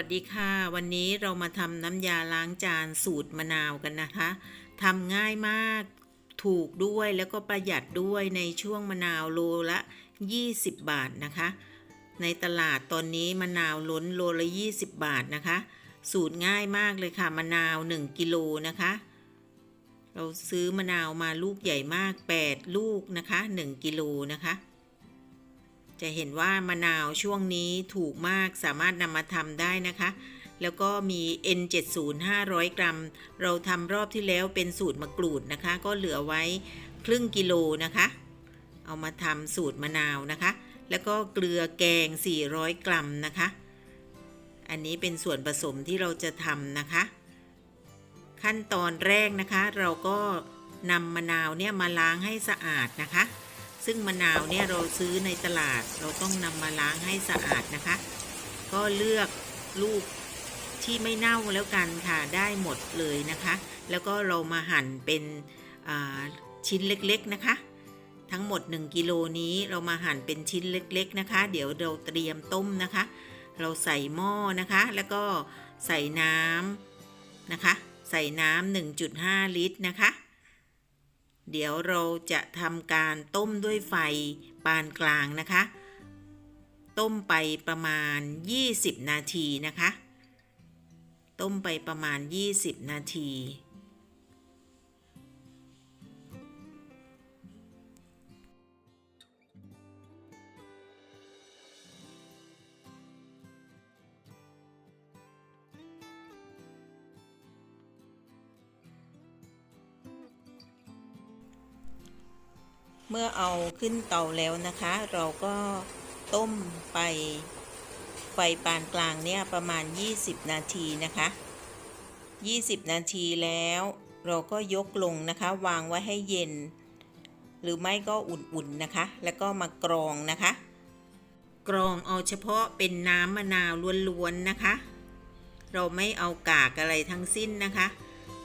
วัสดีค่ะวันนี้เรามาทำน้ำยาล้างจานสูตรมะนาวกันนะคะทำง่ายมากถูกด้วยแล้วก็ประหยัดด้วยในช่วงมะนาวโลละ 20 บาทนะคะ ในตลาดตอนนี้มะนาวล้นโลละ 20 บาทนะคะ สูตรง่ายมากเลยค่ะมะนาว 1 กิโลนะคะ เราซื้อมะนาวมาลูกใหญ่มาก 8 ลูกนะคะ 1 กิโลนะคะ จะเห็นว่ามะนาวช่วงนี้ถูกมากสามารถนำมาทำได้นะคะ แล้วก็มี N70 500 กรัม เราทำรอบที่แล้วเป็นสูตรมะกรูดนะคะ ก็เหลือไว้ครึ่งกิโลนะคะ เอามาทำสูตรมะนาวนะคะ แล้วก็เกลือแกง 400 กรัมนะคะ อันนี้เป็นส่วนผสมที่เราจะทำนะคะ ขั้นตอนแรกนะคะ เราก็นำมะนาวเนี่ยมาล้างให้สะอาดนะคะ ซึ่งมะนาวเนี่ยเราซื้อในตลาดเราต้องนำมาล้างให้สะอาดนะคะ ก็เลือกลูกที่ไม่เน่าแล้วกันค่ะได้หมดเลยนะคะ แล้วก็เรามาหั่นเป็นชิ้นเล็กๆนะคะ ทั้งหมด 1กิโลนี้เรามาหั่นเป็นชิ้นเล็ก ๆนะคะ เดี๋ยวเราเตรียมต้มนะคะ เราใส่หม้อนะคะ แล้วก็ใส่น้ำนะคะ ใส่น้ำ1.5 ลิตรนะคะ เดี๋ยวเราจะทำการต้มด้วยไฟปานกลางนะคะ ต้มไปประมาณ 20 นาทีนะคะ ต้มไปประมาณ 20 นาที เมื่อเอาขึ้นเตาแล้วนะคะ เราก็ต้มไปไฟปานกลางเนี่ยประมาณ 20 นาทีนะคะ 20 นาทีแล้ว เราก็ยกลงนะคะ วางไว้ให้เย็น หรือไม่ก็อุ่นๆนะคะ แล้วก็มากรองนะคะ กรองเอาเฉพาะเป็นน้ำมะนาวล้วนๆนะคะ เราไม่เอากากอะไรทั้งสิ้นนะคะ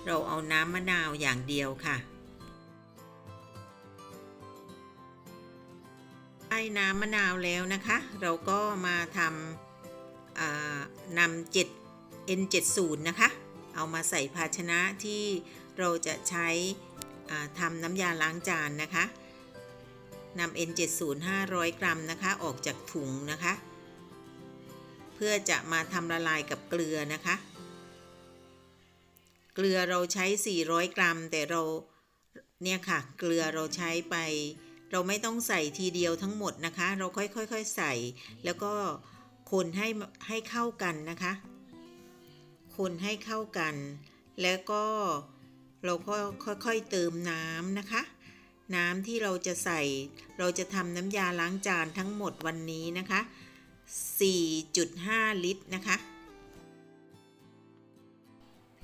เราเอาน้ำมะนาวอย่างเดียวค่ะ ได้น้ำมะนาวแล้วนะคะ เราก็มาทำนำ7 N70 นะคะ เอามาใส่ภาชนะที่เราจะใช้ทำน้ำยาล้างจานนะคะนำ N70 500 กรัมนะคะ ออกจากถุงนะคะ เพื่อจะมาทำละลายกับเกลือนะคะ เกลือเราใช้ 400 กรัม แต่เราเนี่ยค่ะ เกลือเราใช้ไป เราไม่ต้องใส่ทีเดียวทั้งหมดนะคะ เราค่อยๆใส่ แล้วก็คนให้ให้เข้ากันนะคะ คนให้เข้ากัน แล้วก็เราก็ค่อยๆเติมน้ำนะคะ น้ำที่เราจะใส่ เราจะทำน้ำยาล้างจานทั้งหมดวันนี้นะคะ 4.5 ลิตรนะคะ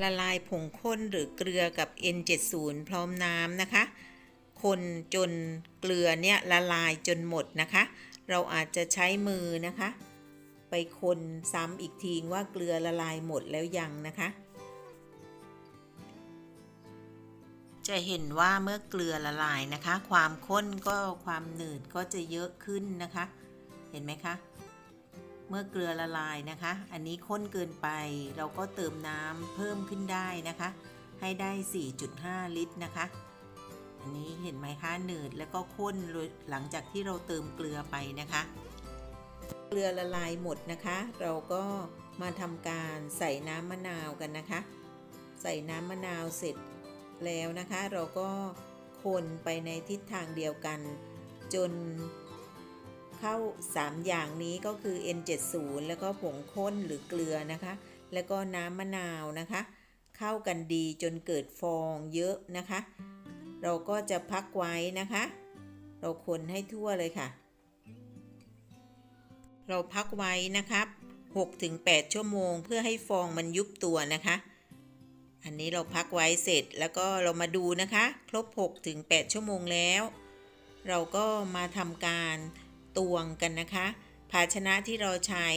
ละลายผงข้นหรือเกลือกับ N70 พร้อมน้ำนะคะ คนจนเกลือเนี่ยละลายจนหมดนะคะ เราอาจจะใช้มือนะคะ ไปคนซ้ำอีกทีว่าเกลือละลายหมดแล้วยังนะคะ จะเห็นว่าเมื่อเกลือละลายนะคะ ความข้นก็ความหนืดก็จะเยอะขึ้นนะคะ เห็นไหมคะ เมื่อเกลือละลายนะคะ อันนี้ข้นเกินไปเราก็เติมน้ำเพิ่มขึ้นได้นะคะ ให้ได้ 4.5 ลิตรนะคะ อันนี้เห็นไหมคะหนืดแล้วก็ข้นหลังจากที่เราเติมเกลือไปนะคะ เกลือละลายหมดนะคะ เราก็มาทำการใส่น้ำมะนาวกันนะคะ ใส่น้ำมะนาวเสร็จแล้วนะคะ เราก็คนไปในทิศทางเดียวกัน จนเข้า 3 อย่างนี้ก็คือ N70 แล้วก็ผงข้นหรือเกลือนะคะ แล้วก็น้ำมะนาวนะคะ เข้ากันดีจนเกิดฟองเยอะนะคะ เราก็จะพักไว้นะคะ เราคนให้ทั่วเลยค่ะ เราพักไว้นะครับ 6-8 ชั่วโมง เพื่อให้ฟองมันยุบตัวนะคะ อันนี้เราพักไว้เสร็จแล้วก็เรามาดูนะคะ ครบ 6-8 ชั่วโมงแล้ว เราก็มาทำการตวงกันนะคะ ภาชนะที่เราใช้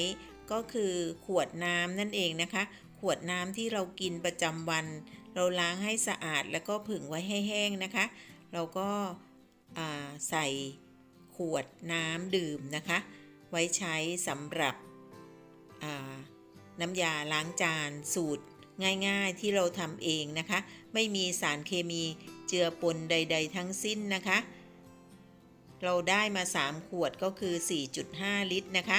ก็คือขวดน้ำนั่นเองนะคะ ขวดน้ำที่เรากินประจำวัน เราล้างให้สะอาดแล้วก็ผึ่งไว้ให้แห้งนะคะ เราก็ใส่ขวดน้ำดื่มนะคะ ไว้ใช้สำหรับน้ำยาล้างจานสูตรง่ายๆที่เราทำเองนะคะ ไม่มีสารเคมีเจือปนใด ๆ ทั้งสิ้นนะคะ เราได้มา 3 ขวดก็คือ 4.5 ลิตรนะคะ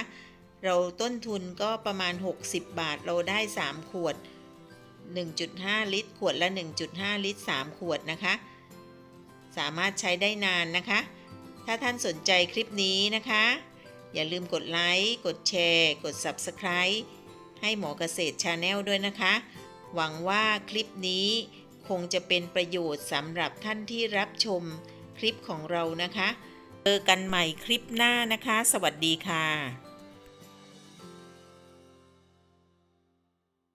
เราต้นทุนก็ประมาณ 60 บาท เราได้ 3 ขวด 1.5 ลิตร ขวดละ 1.5 ลิตร 3 ขวดนะคะ สามารถใช้ได้นานนะคะ ถ้าท่านสนใจคลิปนี้นะคะ อย่าลืมกดไลค์ กดแชร์ กด Subscribe ให้หมอเกษตรชาแนลด้วยนะคะ หวังว่าคลิปนี้คงจะเป็นประโยชน์สำหรับท่านที่รับชมคลิปของเรานะคะ เจอกันใหม่คลิปหน้านะคะ สวัสดีค่ะ